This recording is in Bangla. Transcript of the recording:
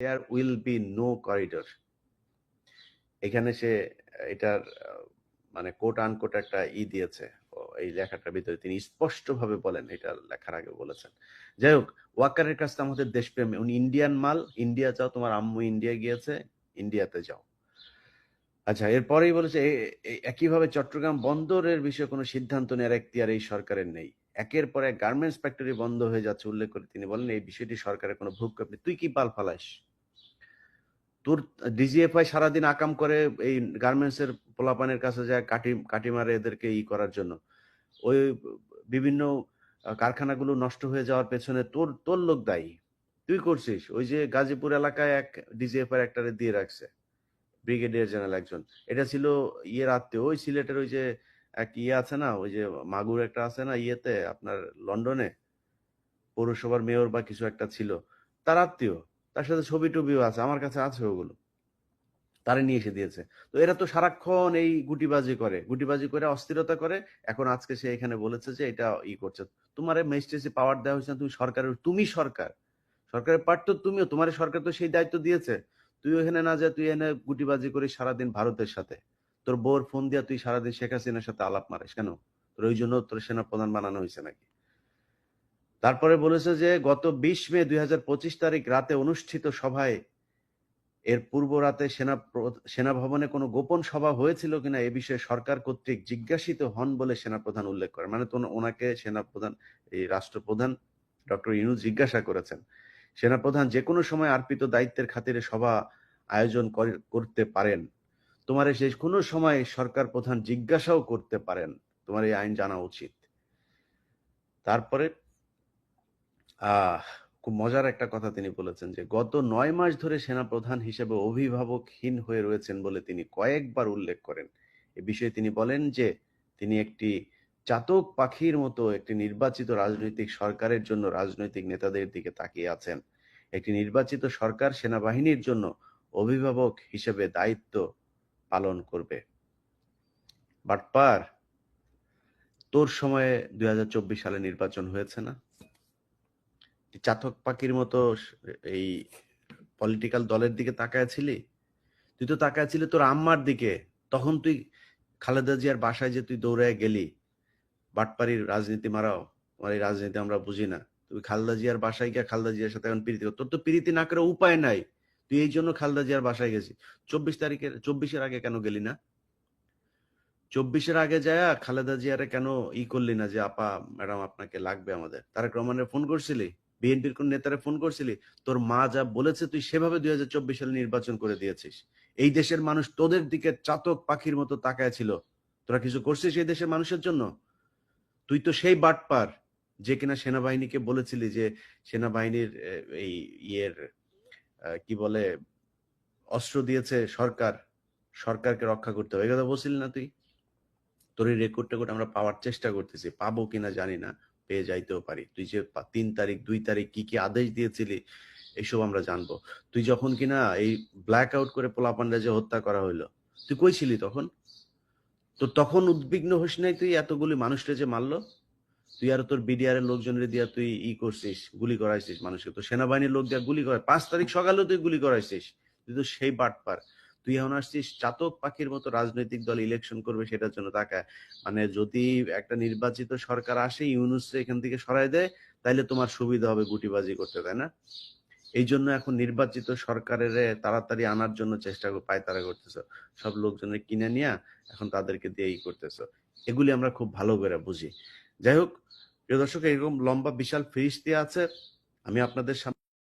There will be no corridor এখানে সে, এটার মানে কোট আনকোট একটা ই দিয়েছে। এই লেখাটার ভিতরে তিনি স্পষ্টভাবে বলেন, এটা লেখার আগে বলেছেন। যাই হোক ওয়াকারের কাছে আমাদের দেশপ্রেম, উনি ইন্ডিয়ান মাল ইন্ডিয়া যাও তোমার আম্মু ইন্ডিয়া গিয়েছে ইন্ডিয়াতে যাও। আচ্ছা এরপরেই বলেছে একইভাবে চট্টগ্রাম বন্দরের বিষয়ে কোনো সিদ্ধান্ত নেওয়ার এখতিয়ার এই সরকারের নেই। একের পর এক গার্মেন্টস ফ্যাক্টরি বন্ধ হয়ে যাচ্ছে, উল্লেখ করে তিনি বলেন, এই বিষয়টি সরকারের কোনো ভূক্ষেপ নেই। তুই কি পাল ফালাস? তোর ডিজিএফআই সারাদিন আকাম করে এই গার্মেন্টস এর পোলাপানের কাছে যায় কাটি কাটি মারে এদেরকে ই করার জন্য। ওই বিভিন্ন কারখানাগুলো নষ্ট হয়ে যাওয়ার পেছনে তোর তোর লোক দায়ী। তুই করছিস? ওই যে গাজীপুর এলাকায় এক ডিজিএফআই একটারে দিয়ে রাখছে। ব্রিগেডিয়ার জেনারেল একজন। এটা ছিল ইয়ের আত্মীয়। ওই সিলেটের ওই যে এক ইয়ে আছে না, ওই যে মাগুর একটা আছে না ইয়েতে, আপনার লন্ডনে, পৌরসভার মেয়র বা কিছু একটা ছিল। তার আত্মীয়। তার সাথে ছবি টবিও আছে, আমার কাছে আছে ওগুলো। তারে নিয়ে এসে দিয়েছে। তো এরা তো সারাক্ষণ এই গুটিবাজি করে। গুটিবাজি করে, অস্থিরতা করে। এখন আজকে সে এখানে বলেছে যে এটা ই করছে। তোমার ম্যাজিস্ট্রেসি পাওয়ার দেওয়া হয়েছে তুমি সরকারের, তুমি সরকার। সরকারের পার্ট তো তুমিও, তোমার সরকার তো সেই দায়িত্ব দিয়েছে। তুই ওখানে না যা, তুই এনে গুটিবাজি করিস সারাদিন ভারতের সাথে। তোর বউর ফোন দিয়া তুই সারাদিন শেখ হাসিনার সাথে আলাপ মারিস কেন? তোর ওই জন্য তোর সেনা প্রধান বানানো হয়েছে নাকি? তারপরে বলেছে যে গত বিশ মে দুই হাজার পঁচিশ তারিখ রাতে অনুষ্ঠিত সভায় এর পূর্ব রাতে সেনা প্র- সেনা ভবনে কোনো গোপন সভা হয়েছিল কিনা এ বিষয়ে সরকার কর্তৃক জিজ্ঞাসিত হন বলে সেনাপ্রধান উল্লেখ করে মানে ওনাকে সেনাপ্রধান, এই রাষ্ট্রপ্রধান ডক্টর ইনু জিজ্ঞাসা করেছেন। সেনাপ্রধান, যে কোনো সময় আর্পিত দায়িত্বের খাতিরে সভা আয়োজন করে- করতে পারেন। তোমার সেই কোনো সময় সরকার প্রধান জিজ্ঞাসাও করতে পারেন। তোমার এই আইন জানা উচিত। তারপরে খুব মজার একটা কথা তিনি বলেছেন যে, গত নয় মাস ধরে সেনাপ্রধান হিসেবে অভিভাবকহীন হয়ে রয়েছেন বলে তিনি কয়েকবার উল্লেখ করেন। এ বিষয়ে তিনি বলেন যে, তিনি একটি চাতক পাখির মতো একটি নির্বাচিত রাজনৈতিক সরকারের জন্য রাজনৈতিক নেতাদের দিকে তাকিয়ে আছেন। একটি নির্বাচিত সরকার সেনাবাহিনীর জন্য অভিভাবক হিসেবে দায়িত্ব পালন করবে। বাটপার, তোর সময়ে দুই হাজার চব্বিশ সালে নির্বাচন হয়েছে না? চাতক পাখির মতো এই পলিটিক্যাল দলের দিকে তাকায়াছিলি তুই তো তাকায়াছিলি তোর আম্মার দিকে। তখন তুই খালেদা জিয়ার বাসায় যে তুই দৌড়ায় গেলি, বাটপাড়ির রাজনীতি মারাও, তোমার এই রাজনীতি আমরা বুঝি না। তুই খালদা জিয়ার বাসায় গিয়ে খালেদা জিয়ার সাথে এখন প্রীতি তোর তো প্রীতি না করে উপায় নাই। তুই এই জন্য খালেদা জিয়ার বাসায় গেছি চব্বিশ তারিখের, চব্বিশের আগে কেন গেলি না? চব্বিশের আগে যায় খালেদা জিয়ারে কেন ই করলি না যে, আপা, ম্যাডাম আপনাকে লাগবে আমাদের? তারেক রহমানের ফোন করছিলি? বিএনপির কোন নেতারে ফোন করছিলি? তোর মা যা বলেছে তুই সেভাবে দুই হাজার চব্বিশ সালে নির্বাচন করে দিয়েছিস। এই দেশের মানুষ তোদের দিকে চাতক পাখির মতো তাকায় ছিল। তোরা কিছু করছিস এই দেশের মানুষের জন্য? তুই তো সেই বাটপার যে কিনা সেনাবাহিনীকে বলেছিলি যে সেনাবাহিনীর এই ইয়ের কি বলে, অস্ত্র দিয়েছে সরকার, সরকারকে রক্ষা করতে হবে। এই কথা বলছিলি না তুই? তোর এই রেকর্ড টেকর্ড আমরা পাওয়ার চেষ্টা করতেছি। পাবো কিনা জানি না। পেয়ে যাইতেও পারি। তুই যে তিন তারিখ, দুই তারিখ কি কি আদেশ দিয়েছিলি এইসব আমরা জানব। তুই যখন কিনা এই ব্ল্যাক আউট করে পোলাপান্ডা যে হত্যা করা হইল, তুই কই ছিলি তখন? তো তখন উদ্বিগ্ন হোস নাই তুই এতগুলি মানুষকে যে মারলো? তুই আর তোর বিডিআর এর লোকজনের দিয়া তুই ই করছিস, গুলি করাইছিস মানুষকে। তো সেনাবাহিনীর লোক দিয়া গুলি করায় পাঁচ তারিখ সকালেও তুই গুলি করাইছিস। তুই তো সেই বাটপার। তুই এখন আসছিস চাতক পাখির মতো রাজনৈতিক দল ইলেকশন করবে সেটার জন্য তাকায়। মানে যদি একটা নির্বাচিত সরকার আসে ইউনুস এখান থেকে সরাই দেয়, তাইলে তোমার সুবিধা হবে গুটিবাজি করতে, তাই না? এই জন্য এখন নির্বাচিত সরকারের তাড়াতাড়ি আনার জন্য চেষ্টা পায় তারা করতেছো। সব লোকজনের কিনে নিয়ে এখন তাদেরকে দিয়ে ই করতেছো। এগুলি আমরা খুব ভালো করে বুঝি। যাই হোক, প্রিয় দর্শক, এরকম লম্বা বিশাল ফিরিস্তি আছে। আমি আপনাদের সামনে